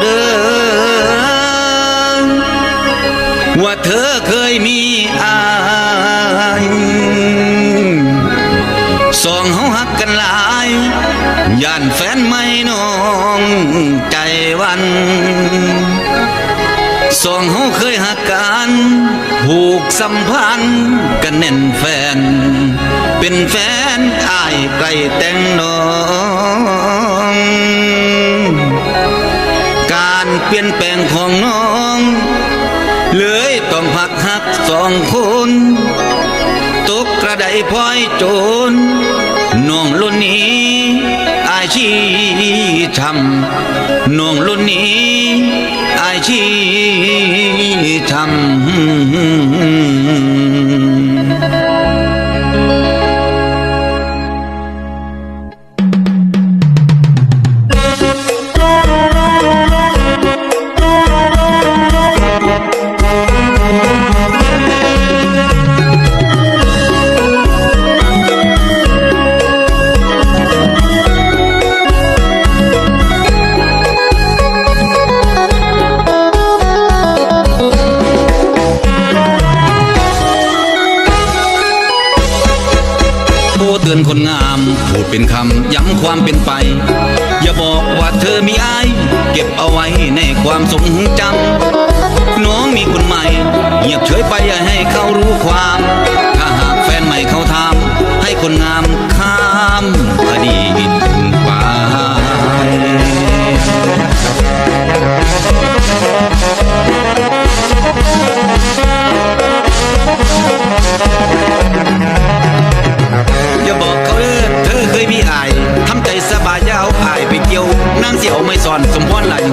เด้อว่าเธอเคยมีอายสองเฮาหักกันหลายย่านแฟนไม่น้องใจวันสองเฮาเคยหักกันผูกสัมพันธ์กันแน่นแฟน เป็นแฟนอายไกลแต่งน้อง เปลี่ยนแปลงของน้อง เลยต้องพักหักสองคนตกกระไดพลอยโจรน้องลุ่นนี้อาชีทำน้องลุ่นนี้อาชีทำ โทรเตือนคนงาม พูดเป็นคำย้ำความเป็นไป อย่าบอกว่าเธอมีอาย เก็บเอาไว้ในความทรงจำน้องมีคนใหม่เงียบเฉยไปอย่าให้เขารู้ความ ถ้าหากแฟนใหม่เขาทำให้คนงาม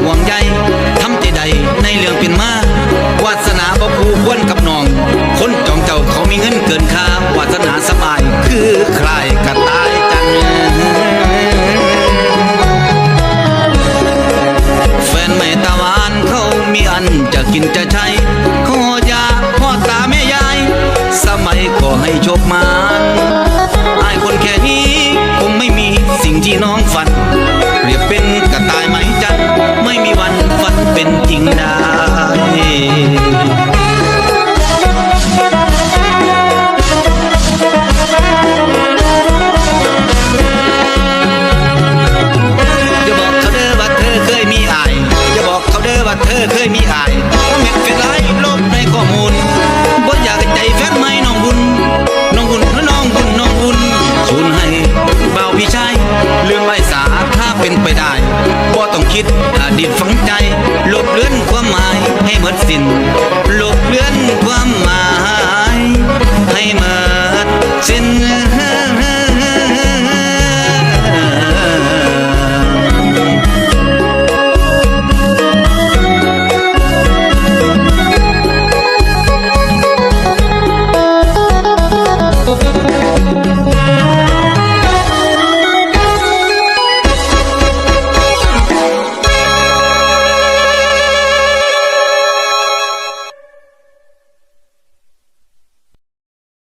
ห่วงใยทำใจใดในเรื่องเป็นมาวาสนาบ่คู่ควรกับน้อง คนจองเจ้าเขามีเงินเกินค่าวาสนาสบายคือใครกระตายจังแฟนไม่ตาหวานเขามีอันจะกินจะใช้ขอยาพ่อตาแม่ยาย สมัยขอให้โชคมา นฝังใจลบเลือนความหมายให้หมดสิ้นลบเลือนความหมาย